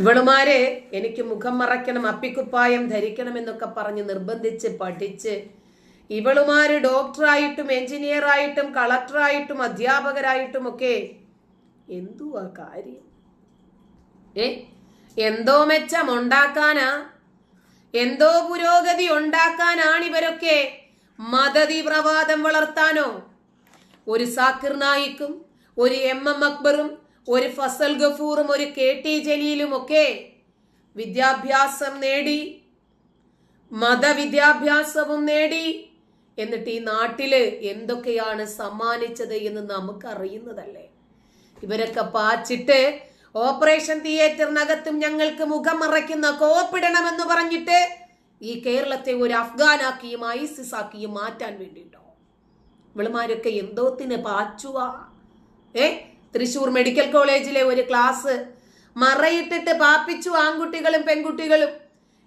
ഇവളുമാര് എനിക്ക് മുഖം മറയ്ക്കണം അപ്പിക്കുപ്പായം ധരിക്കണം എന്നൊക്കെ പറഞ്ഞ് നിർബന്ധിച്ച് പഠിച്ച് ഇവളുമാര് ഡോക്ടറായിട്ടും എഞ്ചിനീയറായിട്ടും കളക്ടറായിട്ടും അധ്യാപകരായിട്ടും ഒക്കെ എന്തുവാ കാര്യം? ഏ? എന്തോ മെച്ചം ഉണ്ടാക്കാനാ എന്തോ പുരോഗതി ഉണ്ടാക്കാനാണ് ഇവരൊക്കെ മതതീവ്രവാദം വളർത്താനോ? ഒരു സാക്കിർ നായിക്കും ഒരു എം എം അക്ബറും ഒരു ഫസൽ ഗഫൂറും ഒരു കെ ടി ജലീലും ഒക്കെ വിദ്യാഭ്യാസം നേടി മതവിദ്യാഭ്യാസവും നേടി. എന്നിട്ട് ഈ നാട്ടിൽ എന്തൊക്കെയാണ് സമ്മാനിച്ചത് എന്ന് നമുക്കറിയുന്നതല്ലേ? ഇവരൊക്കെ പാച്ചിട്ട് ഓപ്പറേഷൻ തിയേറ്ററിനകത്തും ഞങ്ങൾക്ക് മുഖം മറയ്ക്കുന്ന കോപ്പിടണമെന്ന് പറഞ്ഞിട്ട് ഈ കേരളത്തെ ഒരു അഫ്ഗാനാക്കിയും ഐസിസ് ആക്കിയും മാറ്റാൻ വേണ്ടിയിട്ടോ ഇവളുമാരൊക്കെ എന്തോത്തിന് പാച്ചുവാ. ഏ? തൃശൂർ മെഡിക്കൽ കോളേജിലെ ഒരു ക്ലാസ് മറയിട്ടിട്ട് പാപ്പിച്ചു ആൺകുട്ടികളും പെൺകുട്ടികളും.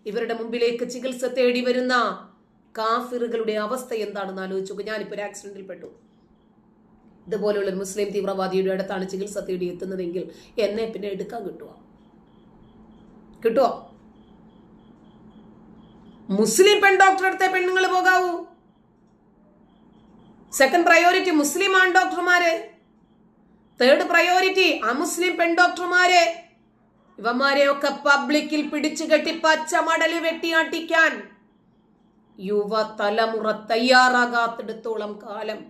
ഇവരുടെ മുമ്പിലേക്ക് ചികിത്സ തേടി വരുന്ന കാഫിറുകളുടെ അവസ്ഥ എന്താണെന്ന് ആലോചിച്ചു ഞാനിപ്പോൾ ഞാനിപ്പോ ഒരു ആക്സിഡന്റിൽ പെട്ടു. ഇതുപോലെയുള്ള ഒരു മുസ്ലിം തീവ്രവാദിയുടെ അടുത്താണ് ചികിത്സ തേടി എത്തുന്നതെങ്കിൽ എന്നെ പിന്നെ എടുക്കാൻ കിട്ടുമോ കിട്ടുമോ മുസ്ലിം പെൺ ഡോക്ടറെ അടുത്തേ പെണ്ണുങ്ങൾ പോകാവൂ. സെക്കൻഡ് പ്രയോറിറ്റി മുസ്ലിം ആൺ ഡോക്ടർമാര് തേർഡ് പ്രയോറിറ്റി അമുസ്ലിം പെൺ ഡോക്ടർമാര് ഇവന്മാരെയൊക്കെ പബ്ലിക്കിൽ പിടിച്ചു കെട്ടി പച്ചമടൽ വെട്ടിയാട്ടിക്കാൻ യുവ തലമുറ തയ്യാറാകാത്തിടത്തോളം കാലം.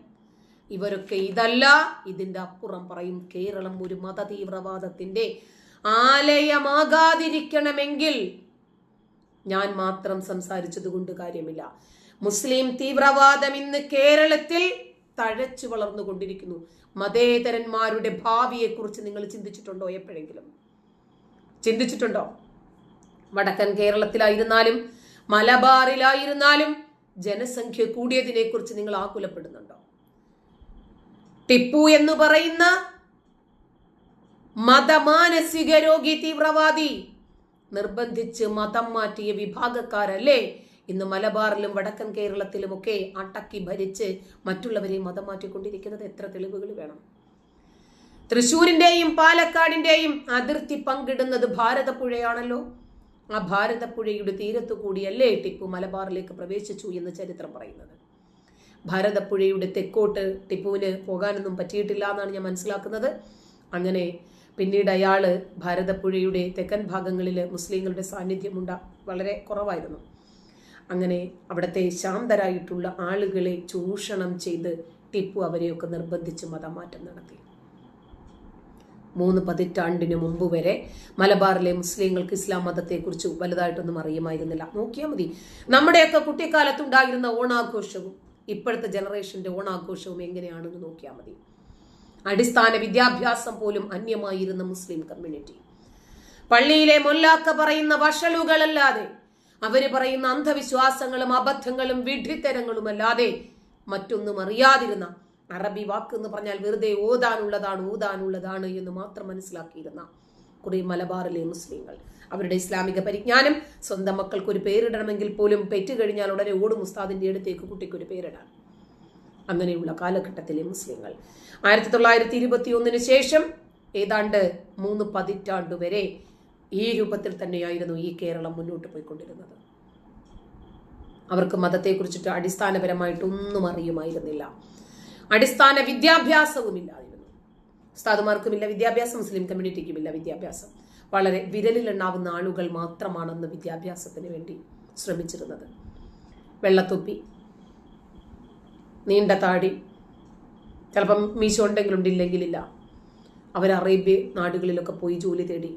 ഇവരൊക്കെ ഇതല്ല ഇതിന്റെ അപ്പുറം പറയും കേരളം ഒരു മത തീവ്രവാദത്തിന്റെ ആലയമാകാതിരിക്കണമെങ്കിൽ. ഞാൻ മാത്രം സംസാരിച്ചതുകൊണ്ട് കാര്യമില്ല. മുസ്ലിം തീവ്രവാദം ഇന്ന് കേരളത്തിൽ തഴച്ചു വളർന്നുകൊണ്ടിരിക്കുന്നു. മതേതരന്മാരുടെ ഭാവിയെക്കുറിച്ച് നിങ്ങൾ ചിന്തിച്ചിട്ടുണ്ടോ എപ്പോഴെങ്കിലും? ചിന്തിച്ചിട്ടുണ്ടോ? വടക്കൻ കേരളത്തിലായിരുന്നാലും മലബാറിലായിരുന്നാലും ജനസംഖ്യ കൂടിയതിനെ കുറിച്ച് നിങ്ങൾ ആകുലപ്പെടുന്നുണ്ടോ? ടിപ്പു എന്ന് പറയുന്ന മതമാനസിക രോഗി തീവ്രവാദി നിർബന്ധിച്ച് മതം മാറ്റിയ വിഭാഗക്കാരല്ലേ? ഇന്ന് മലബാറിലും വടക്കൻ കേരളത്തിലുമൊക്കെ അടക്കി ഭരിച്ച് മറ്റുള്ളവരെ മതം മാറ്റിക്കൊണ്ടിരിക്കുന്നത് എത്ര തെളിവുകൾ വേണം? തൃശൂരിന്റെയും പാലക്കാടിന്റെയും അതിർത്തി പങ്കിടുന്നത് ഭാരതപ്പുഴയാണല്ലോ. ആ ഭാരതപ്പുഴയുടെ തീരത്തു കൂടിയല്ലേ ടിപ്പു മലബാറിലേക്ക് പ്രവേശിച്ചു എന്ന് ചരിത്രം പറയുന്നത്. ഭാരതപ്പുഴയുടെ തെക്കോട്ട് ടിപ്പുവിന് പോകാനൊന്നും പറ്റിയിട്ടില്ല എന്നാണ് ഞാൻ മനസ്സിലാക്കുന്നത്. അങ്ങനെ പിന്നീട് അയാൾ ഭാരതപ്പുഴയുടെ തെക്കൻ ഭാഗങ്ങളിൽ മുസ്ലിങ്ങളുടെ സാന്നിധ്യമുണ്ട വളരെ കുറവായിരുന്നു. അങ്ങനെ അവിടുത്തെ ശാന്തരായിട്ടുള്ള ആളുകളെ ചൂഷണം ചെയ്ത് ടിപ്പു അവരെയൊക്കെ നിർബന്ധിച്ച് മതമാറ്റം നടത്തി. മൂന്ന് പതിറ്റാണ്ടിന് മുമ്പ് വരെ മലബാറിലെ മുസ്ലിങ്ങൾക്ക് ഇസ്ലാം മതത്തെക്കുറിച്ച് വലുതായിട്ടൊന്നും അറിയുമായിരുന്നില്ല. നോക്കിയാൽ മതി. നമ്മുടെയൊക്കെ കുട്ടിക്കാലത്തുണ്ടായിരുന്ന ഓണാഘോഷവും ഇപ്പോഴത്തെ ജനറേഷന്റെ ഓണാഘോഷവും എങ്ങനെയാണെന്ന് നോക്കിയാൽ മതി. അടിസ്ഥാന വിദ്യാഭ്യാസം പോലും അന്യമായിരുന്ന മുസ്ലിം കമ്മ്യൂണിറ്റി. പള്ളിയിലെ മൊല്ലാക്ക പറയുന്ന വഷളുകളല്ലാതെ അവർ പറയുന്ന അന്ധവിശ്വാസങ്ങളും അബദ്ധങ്ങളും വിഡ്ഢിത്തരങ്ങളുമല്ലാതെ മറ്റൊന്നും അറിയാതിരുന്ന അറബി വാക്ക് എന്ന് പറഞ്ഞാൽ വെറുതെ ഓതാനുള്ളതാണ് ഊതാനുള്ളതാണ് എന്ന് മാത്രം മനസ്സിലാക്കിയിരുന്ന കുറെ മലബാറിലെ മുസ്ലിങ്ങൾ. അവരുടെ ഇസ്ലാമിക പരിജ്ഞാനം സ്വന്തം മക്കൾക്ക് ഒരു പേരിടണമെങ്കിൽ പോലും പെറ്റ് കഴിഞ്ഞാൽ ഉടനെ ഓടും ഉസ്താദിന്റെ അടുത്തേക്ക് കുട്ടിക്ക് ഒരു പേരിടാൻ. അങ്ങനെയുള്ള കാലഘട്ടത്തിലെ മുസ്ലിങ്ങൾ. ആയിരത്തി തൊള്ളായിരത്തി ഇരുപത്തി ഒന്നിന് ശേഷം ഏതാണ്ട് മൂന്ന് പതിറ്റാണ്ട് വരെ ഈ രൂപത്തിൽ തന്നെയായിരുന്നു ഈ കേരളം മുന്നോട്ട് പോയിക്കൊണ്ടിരുന്നത്. അവർക്ക് മതത്തെക്കുറിച്ചിട്ട് അടിസ്ഥാനപരമായിട്ടൊന്നും അറിയുമായിരുന്നില്ല. അടിസ്ഥാന വിദ്യാഭ്യാസവും ഇല്ലായിരുന്നു ഉസ്താദുമാർക്കുമില്ല വിദ്യാഭ്യാസം മുസ്ലിം കമ്മ്യൂണിറ്റിക്കുമില്ല വിദ്യാഭ്യാസം. വളരെ വിരലിലെണ്ണാവുന്ന ആളുകൾ മാത്രമാണെന്ന് വിദ്യാഭ്യാസത്തിന് വേണ്ടി ശ്രമിച്ചിരുന്നത്. വെള്ളത്തൊപ്പി നീണ്ട താടി ചിലപ്പം മീശ ഉണ്ടെങ്കിലുണ്ടില്ലെങ്കിലില്ല. അവർ അറേബ്യ നാടുകളിലൊക്കെ പോയി ജോലി തേടി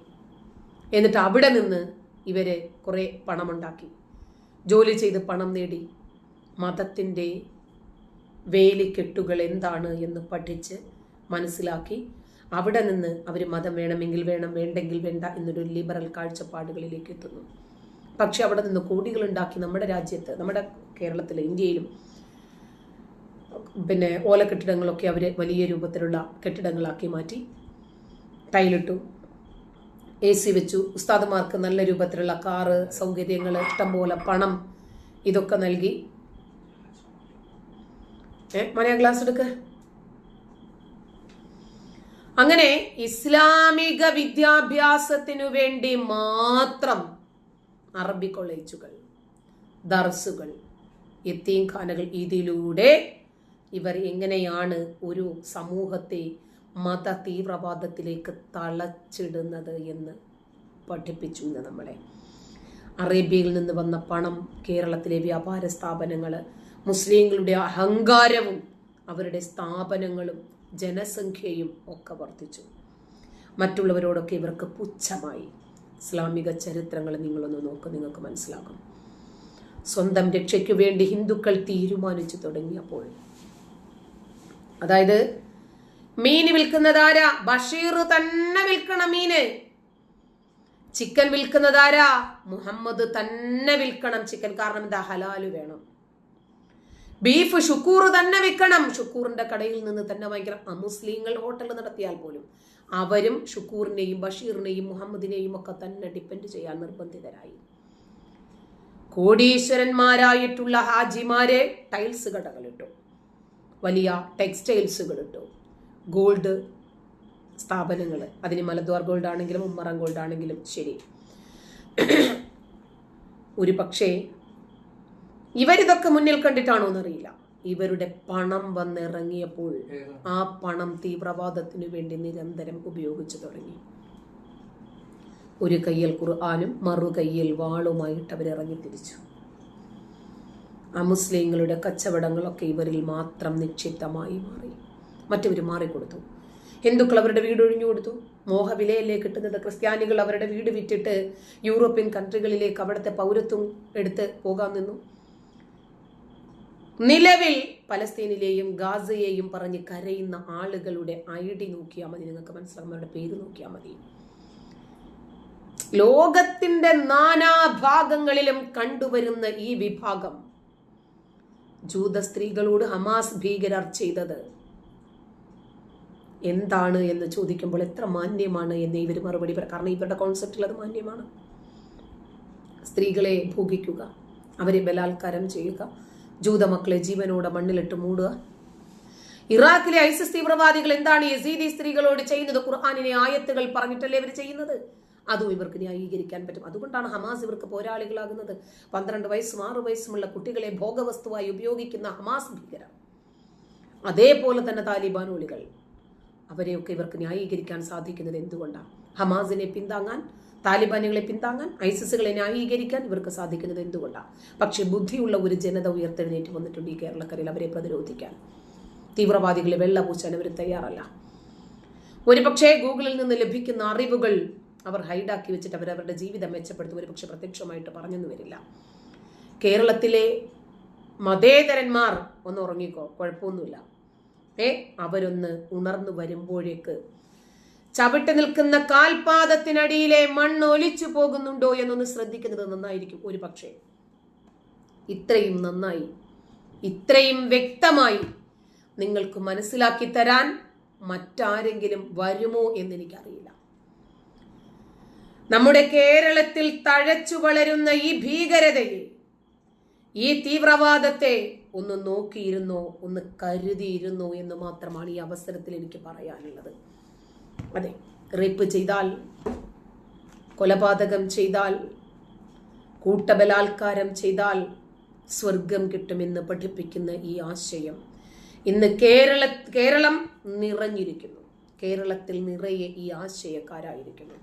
എന്നിട്ട് അവിടെ നിന്ന് ഇവർ കുറേ പണമുണ്ടാക്കി. ജോലി ചെയ്ത് പണം നേടി. മതത്തിന്റെ വേലിക്കെട്ടുകൾ എന്താണ് എന്ന് പഠിച്ച് മനസ്സിലാക്കി. അവിടെ നിന്ന് അവർ മതം വേണമെങ്കിൽ വേണം വേണ്ടെങ്കിൽ വേണ്ട എന്നൊരു ലിബറൽ കാഴ്ചപ്പാടുകളിലേക്ക് എത്തുന്നു. പക്ഷെ അവിടെ നിന്ന് കോടികളുണ്ടാക്കി നമ്മുടെ രാജ്യത്ത് നമ്മുടെ കേരളത്തിലെ ഇന്ത്യയിലും പിന്നെ ഓല കെട്ടിടങ്ങളൊക്കെ അവർ വലിയ രൂപത്തിലുള്ള കെട്ടിടങ്ങളാക്കി മാറ്റി. ടൈലിട്ടു. എ സി വെച്ചു. ഉസ്താദുമാർക്ക് നല്ല രൂപത്തിലുള്ള കാറ് സൗകര്യങ്ങൾ ഇഷ്ടംപോലെ പണം ഇതൊക്കെ നൽകി. ഏ ക്ലാസ് എടുക്ക. അങ്ങനെ ഇസ്ലാമിക വിദ്യാഭ്യാസത്തിനു വേണ്ടി മാത്രം അറബി കോളേജുകൾ ദർസുകൾ യത്തീംഖാനകൾ ഇതിലൂടെ ഇവർ എങ്ങനെയാണ് ഒരു സമൂഹത്തെ മത തീവ്രവാദത്തിലേക്ക് തളച്ചിടുന്നത് എന്ന് പഠിപ്പിച്ചു ഇന്ന് നമ്മളെ. അറേബ്യയിൽ നിന്ന് വന്ന പണം കേരളത്തിലെ വ്യാപാര സ്ഥാപനങ്ങൾ മുസ്ലിങ്ങളുടെ അഹങ്കാരവും അവരുടെ സ്ഥാപനങ്ങളും ജനസംഖ്യയും ഒക്കെ വർദ്ധിച്ചു. മറ്റുള്ളവരോടൊക്കെ ഇവർക്ക് പുച്ഛമായി. ഇസ്ലാമിക ചരിത്രങ്ങൾ നിങ്ങളൊന്ന് നോക്ക് നിങ്ങൾക്ക് മനസ്സിലാകും. സ്വന്തം രക്ഷയ്ക്കു വേണ്ടി ഹിന്ദുക്കൾ തീരുമാനിച്ചു തുടങ്ങിയപ്പോൾ. അതായത് മീൻ വിൽക്കുന്നതാരാ? ബഷീർ തന്നെ വിൽക്കണം മീന്. ചിക്കൻ വിൽക്കുന്നതാരാ? മുഹമ്മദ് തന്നെ വിൽക്കണം ചിക്കൻ. കാരണം എന്താ? ഹലാൽ വേണം. ബീഫ് ഷുക്കൂർ തന്നെ വിൽക്കണം. ഷുക്കൂറിന്റെ കടയിൽ നിന്ന് തന്നെ വാങ്ങിക്കണം അമുസ്ലിങ്ങൾ ഹോട്ടൽ നടത്തിയാൽ പോലും അവരും ഷുക്കൂറിനെയും ബഷീറിനെയും മുഹമ്മദിനെയും ഒക്കെ തന്നെ ഡിപ്പെൻഡ് ചെയ്യാൻ നിർബന്ധിതരായി. കോടീശ്വരന്മാരായിട്ടുള്ള ഹാജിമാരെ ടൈൽസ് കടകളിട്ടു. വലിയ ടെക്സ്റ്റൈൽസുകൾ ഇട്ടു. ഗോൾഡ് സ്ഥാപനങ്ങൾ. അതിന് മലദ്വാർ ഗോൾഡ് ആണെങ്കിലും ഉമ്മറം ഗോൾഡ് ആണെങ്കിലും ശരി. ഒരു പക്ഷേ ഇവരിതൊക്കെ മുന്നിൽ കണ്ടിട്ടാണോ എന്നറിയില്ല. ഇവരുടെ പണം വന്നിറങ്ങിയപ്പോൾ ആ പണം തീവ്രവാദത്തിനു വേണ്ടി നിരന്തരം ഉപയോഗിച്ചു തുടങ്ങി. ഒരു കയ്യിൽ ഖുർആാനും മറു കയ്യിൽ വാളുമായിട്ട് അവരിറങ്ങി തിരിച്ചു. ആ മുസ്ലിങ്ങളുടെ കച്ചവടങ്ങളൊക്കെ ഇവരിൽ മാത്രം നിക്ഷിപ്തമായി മാറി. മറ്റവർ മാറിക്കൊടുത്തു. ഹിന്ദുക്കൾ അവരുടെ വീട് ഒഴിഞ്ഞു കൊടുത്തു. മോഹവിലയല്ലേ കിട്ടുന്നത്? ക്രിസ്ത്യാനികൾ അവരുടെ വീട് വിറ്റിട്ട് യൂറോപ്യൻ കൺട്രികളിലേക്ക് അവിടുത്തെ പൗരത്വം എടുത്ത് പോകാൻ നിന്നു. നിലവിൽ പലസ്തീനിലെയും ഗാസയെയും പറഞ്ഞ് കരയുന്ന ആളുകളുടെ ഐ ഡി നോക്കിയാൽ മതി. നിങ്ങൾക്ക് മനസ്സിലാകും അവരുടെ പേര് നോക്കിയാൽ മതി. ലോകത്തിന്റെ നാനാഭാഗങ്ങളിലും കണ്ടുവരുന്ന ഈ വിഭാഗം ജൂത സ്ത്രീകളോട് ഹമാസ് ഭീകരർ ചെയ്തത് എന്താണ് എന്ന് ചോദിക്കുമ്പോൾ എത്ര മാന്യമാണ് എന്ന് ഇവർ മറുപടി പറയും കാരണം ഇവരുടെ കോൺസെപ്റ്റിൽ അത് മാന്യമാണ്. സ്ത്രീകളെ ഭോഗിക്കുക അവരെ ബലാത്കാരം ചെയ്യുക ജൂതമക്കളെ ജീവനോടെ മണ്ണിലിട്ട് മൂടുക. ഇറാഖിലെ ഐസിസ് തീവ്രവാദികൾ എന്താണ് യസീദി സ്ത്രീകളോട് ചെയ്യുന്നത്? ഖുർആാനിനെ ആയത്തുകൾ പറഞ്ഞിട്ടല്ലേ ഇവർ ചെയ്യുന്നത്? അതും ഇവർക്ക് ന്യായീകരിക്കാൻ പറ്റും. അതുകൊണ്ടാണ് ഹമാസ് ഇവർക്ക് പോരാളികളാകുന്നത്. പന്ത്രണ്ട് വയസ്സും ആറു വയസ്സുമുള്ള കുട്ടികളെ ഭോഗവസ്തുവായി ഉപയോഗിക്കുന്ന ഹമാസ് ഭീകരം അതേപോലെ തന്നെ താലിബാനോളികൾ അവരെയൊക്കെ ഇവർക്ക് ന്യായീകരിക്കാൻ സാധിക്കുന്നത് എന്തുകൊണ്ടാണ്? ഹമാസിനെ പിന്താങ്ങാൻ താലിബാനുകളെ പിന്താങ്ങാൻ ഐസിസുകളെ ന്യായീകരിക്കാൻ ഇവർക്ക് സാധിക്കുന്നത് എന്തുകൊണ്ടാണ്? പക്ഷെ ബുദ്ധിയുള്ള ഒരു ജനത ഉയർത്തെഴുന്നേറ്റ് വന്നിട്ടുണ്ട് ഈ കേരളക്കരയിൽ അവരെ പ്രതിരോധിക്കാൻ. തീവ്രവാദികളെ വെള്ള പൂശാൻ അവർ തയ്യാറല്ല. ഒരുപക്ഷേ ഗൂഗിളിൽ നിന്ന് ലഭിക്കുന്ന അറിവുകൾ അവർ ഹൈഡാക്കി വെച്ചിട്ട് അവരവരുടെ ജീവിതം മെച്ചപ്പെടുത്തും. ഒരുപക്ഷെ പ്രത്യക്ഷമായിട്ട് പറഞ്ഞെന്ന് വരില്ല. കേരളത്തിലെ മതേതരന്മാർ ഒന്ന് ഉറങ്ങിക്കോ കുഴപ്പമൊന്നുമില്ല. ഏ അവരൊന്ന് ഉണർന്നു വരുമ്പോഴേക്ക്. ചവിട്ട് നിൽക്കുന്ന കാൽപാദത്തിനടിയിലെ മണ്ണ് ഒലിച്ചു പോകുന്നുണ്ടോ എന്നൊന്ന് ശ്രദ്ധിക്കുന്നത് നന്നായിരിക്കും ഒരു പക്ഷേ. ഇത്രയും നന്നായി ഇത്രയും വ്യക്തമായി നിങ്ങൾക്ക് മനസ്സിലാക്കി തരാൻ മറ്റാരെങ്കിലും വരുമോ എന്ന് എനിക്കറിയില്ല നമ്മുടെ കേരളത്തിൽ തഴച്ചു വളരുന്ന ഈ ഭീകരതയെ ഈ തീവ്രവാദത്തെ ഒന്ന് നോക്കിയിരുന്നോ ഒന്ന് കരുതിയിരുന്നോ എന്ന് മാത്രമാണ് ഈ അവസരത്തിൽ എനിക്ക് പറയാനുള്ളത്. അതെ റേപ്പ് ചെയ്താൽ കൊലപാതകം ചെയ്താൽ കൂട്ടബലാത്കാരം ചെയ്താൽ സ്വർഗം കിട്ടുമെന്ന് പഠിപ്പിക്കുന്ന ഈ ആശയം ഇന്ന് കേരള കേരളം നിറഞ്ഞിരിക്കുന്നു. കേരളത്തിൽ നിറയെ ഈ ആശയക്കാരായിരിക്കുന്നു.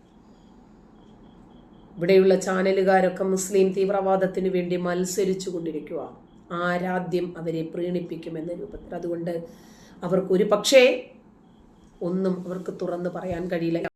ഇവിടെയുള്ള ചാനലുകാരൊക്കെ മുസ്ലിം തീവ്രവാദത്തിന് വേണ്ടി മത്സരിച്ചു കൊണ്ടിരിക്കുക ആരാധ്യം അവരെ പ്രീണിപ്പിക്കുമെന്ന രൂപത്തിൽ. അതുകൊണ്ട് അവർക്കൊരു പക്ഷേ ഒന്നും അവർക്ക് തുറന്നു പറയാൻ കഴിയില്ല.